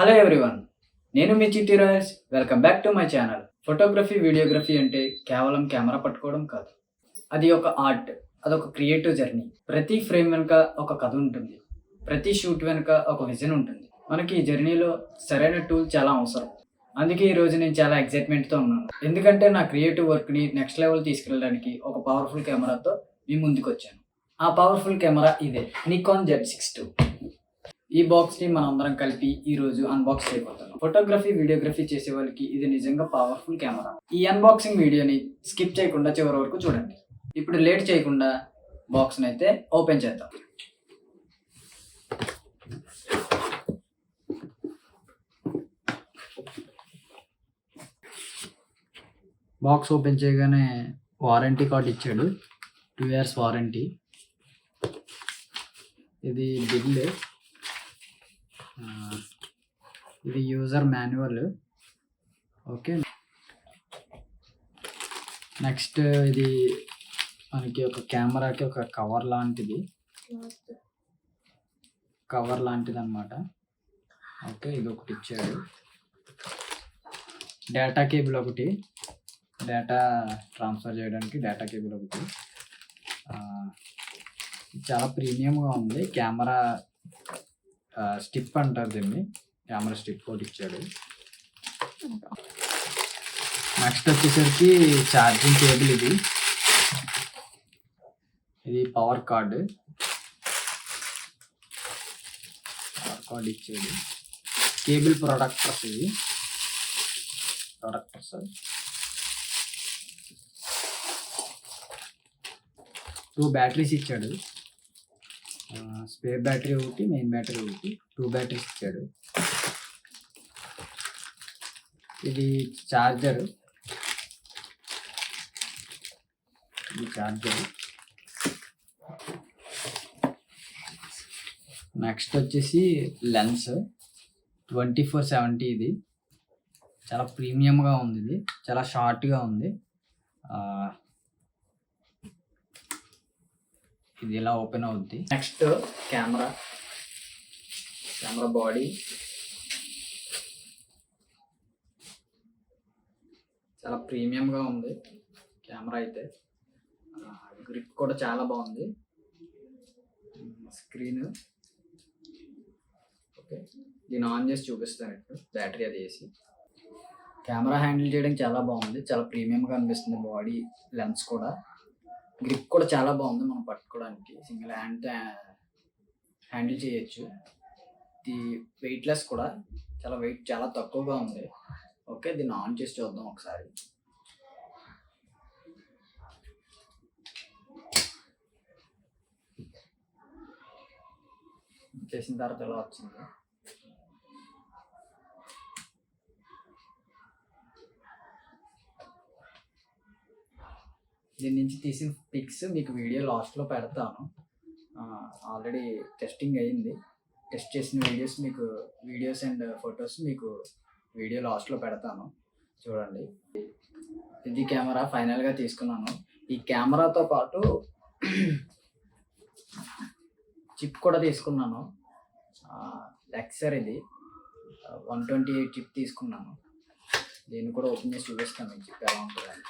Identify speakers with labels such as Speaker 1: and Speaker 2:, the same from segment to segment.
Speaker 1: Hello everyone నేను మీ Chitti Rayas welcome back to my channel photography videography అంటే కేవలం camera పట్టుకోవడం కాదు. అది ఒక ఆర్ట్ అదొక క్రియేటివ్ జర్నీ ప్రతి ఫ్రేమ్ వెనుక ఒక కథ ఉంటుంది. ప్రతి షూట్ వెనుక ఒక విజన్ ఉంటుంది. మనకి ఈ జర్నీలో సరైన టూల్ చాలా అవసరం. అందుకే ఈరోజు నేను చాలా ఎక్సైట్మెంట్తో ఉన్నాను. ఎందుకంటే నా క్రియేటివ్ వర్క్ని నెక్స్ట్ లెవెల్ తీసుకెళ్ళడానికి ఒక పవర్ఫుల్ కెమెరాతో మీ ముందుకు వచ్చాను. ఆ పవర్ఫుల్ కెమెరా ఇదే నికాన్ జెడ్ సిక్స్ టూ ఈ బాక్స్ని మనం అందరం కలిపి ఈ రోజు అన్బాక్స్ చేయబోతున్నాం. ఫోటోగ్రఫీ వీడియోగ్రఫీ చేసే వాళ్ళకి ఇది నిజంగా పవర్ఫుల్ కెమెరా ఈ అన్బాక్సింగ్ వీడియోని స్కిప్ చేయకుండా చివరి వరకు చూడండి. ఇప్పుడు లేట్ చేయకుండా బాక్స్ అయితే ఓపెన్ చేద్దాం. బాక్స్ ఓపెన్ చేయగానే వారంటీ కార్డ్ ఇచ్చాడు. టూ ఇయర్స్ వారంటీ ఇది బిల్. ఇది యూజర్ మాన్యువల్ ఓకే నెక్స్ట్ ఇది మనకి ఒక కెమెరాకి ఒక కవర్ లాంటిది. కవర్ లాంటిది అనమాట ఓకే ఇది ఒకటి ఇచ్చాడు. డేటా కేబుల్ ఒకటి. డేటా ట్రాన్స్ఫర్ చేయడానికి డేటా కేబుల్ ఒకటి. చాలా ప్రీమియంగా ఉంది. కెమెరా స్టిప్ అంటారు దీన్ని. కెమెరా స్టిప్ ఒకటి ఇచ్చాడు. నెక్స్ట్ వచ్చేసరికి ఛార్జింగ్ కేబుల్ ఇది. ఇది పవర్ కార్డు. పవర్ కార్డ్ ఇచ్చాడు కేబుల్ ప్రొడక్టర్స్ ఇది. ప్రొడక్టర్స్. టూ బ్యాటరీస్ ఇచ్చాడు. స్పేర్ బ్యాటరీ ఒకటి మెయిన్ బ్యాటరీ ఒకటి టూ బ్యాటరీస్ ఇచ్చాడు. ఇది చార్జర్ ఇది చార్జర్ నెక్స్ట్ వచ్చేసి లెన్స్. ట్వంటీ ఫోర్ సెవెంటీ ఇది. చాలా ప్రీమియంగా ఉంది ఇది. చాలా షార్ట్గా ఉంది ఆ, ఇది ఇలా ఓపెన్ అవుద్ది. నెక్స్ట్ కెమెరా కెమెరా బాడీ చాలా ప్రీమియంగా ఉంది కెమెరా అయితే. గ్రిప్ కూడా చాలా బాగుంది. Screen okay. దీన్ని ఆన్ చేసి చూపిస్తాను ఇప్పుడు. బ్యాటరీ అది వేసి. కెమెరా హ్యాండిల్ చేయడం చాలా బాగుంది. చాలా ప్రీమియంగా అనిపిస్తుంది బాడీ లెన్స్ కూడా. గ్రిప్ కూడా చాలా బాగుంది మనం పట్టుకోవడానికి. సింగిల్ హ్యాండ్ హ్యాండిల్ చేయొచ్చు. ఇది వెయిట్లెస్ కూడా చాలా వెయిట్ చాలా తక్కువగా ఉంది. ఓకే దీన్ని ఆన్ చేసి చూద్దాం ఒకసారి. చేసిన తర్వాత ఎలా వచ్చింది? దీని నుంచి తీసిన పిక్స్ మీకు వీడియో లాస్ట్లో పెడతాను. ఆల్రెడీ టెస్టింగ్ అయ్యింది టెస్ట్ చేసిన వీడియోస్ మీకు వీడియోస్ అండ్ ఫొటోస్ మీకు వీడియో లాస్ట్లో పెడతాను. చూడండి. ఇది కెమెరా ఫైనల్గా తీసుకున్నాను. ఈ కెమెరాతో పాటు చిప్ కూడా తీసుకున్నాను. లెక్సర్ ఇది. వన్ ట్వంటీ ఎయిట్ చిప్ తీసుకున్నాను. దీన్ని కూడా ఓపెన్ చేసి చూపిస్తాను చిప్ ఎలా ఉంటుందని.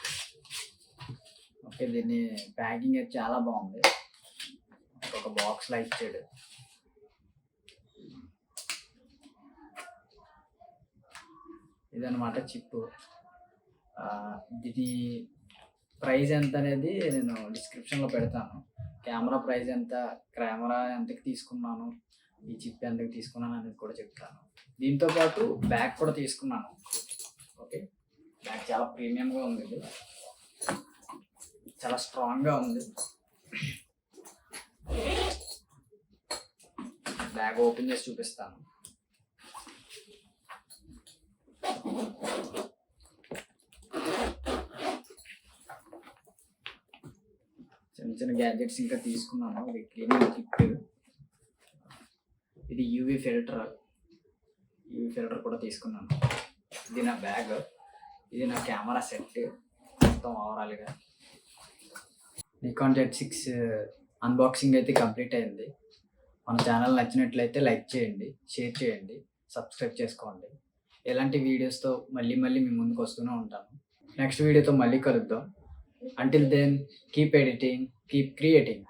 Speaker 1: యాక్చువల్ దీన్ని ప్యాకింగ్ అయితే చాలా బాగుంది. ఒక బాక్స్లో ఇచ్చాడు. ఇదన్నమాట చిప్ ఇది ప్రైస్ ఎంత అనేది నేను డిస్క్రిప్షన్లో పెడతాను. కెమెరా ప్రైస్ ఎంత కెమెరా ఎంతకి తీసుకున్నాను ఈ చిప్ ఎంతకి తీసుకున్నాను అనేది కూడా చెప్తాను. దీంతో పాటు బ్యాగ్ కూడా తీసుకున్నాను. ఓకే? బ్యాగ్ చాలా ప్రీమియంగా ఉంది చాలా స్ట్రాంగ్గా ఉంది. బ్యాగ్ ఓపెన్ చేసి చూపిస్తాను. చిన్న చిన్న గ్యాడ్జెట్స్ ఇంకా తీసుకున్నాను. ఇది క్లీనింగ్ కిట్. ఇది యూవి ఫిల్టర్ యూవి ఫిల్టర్ కూడా తీసుకున్నాను. ఇది నా బ్యాగ్ ఇది నా కెమెరా సెట్ మొత్తం ఓవరాల్గా నికాన్ జెడ్ సిక్స్ అన్బాక్సింగ్ అయితే కంప్లీట్ అయింది. మన ఛానల్ నచ్చినట్లయితే లైక్ చేయండి షేర్ చేయండి సబ్స్క్రైబ్ చేసుకోండి. ఇలాంటి వీడియోస్తో మళ్ళీ మళ్ళీ మీ ముందుకు వస్తూనే ఉంటాను. నెక్స్ట్ వీడియోతో మళ్ళీ కలుద్దాం. Until then keep editing keep creating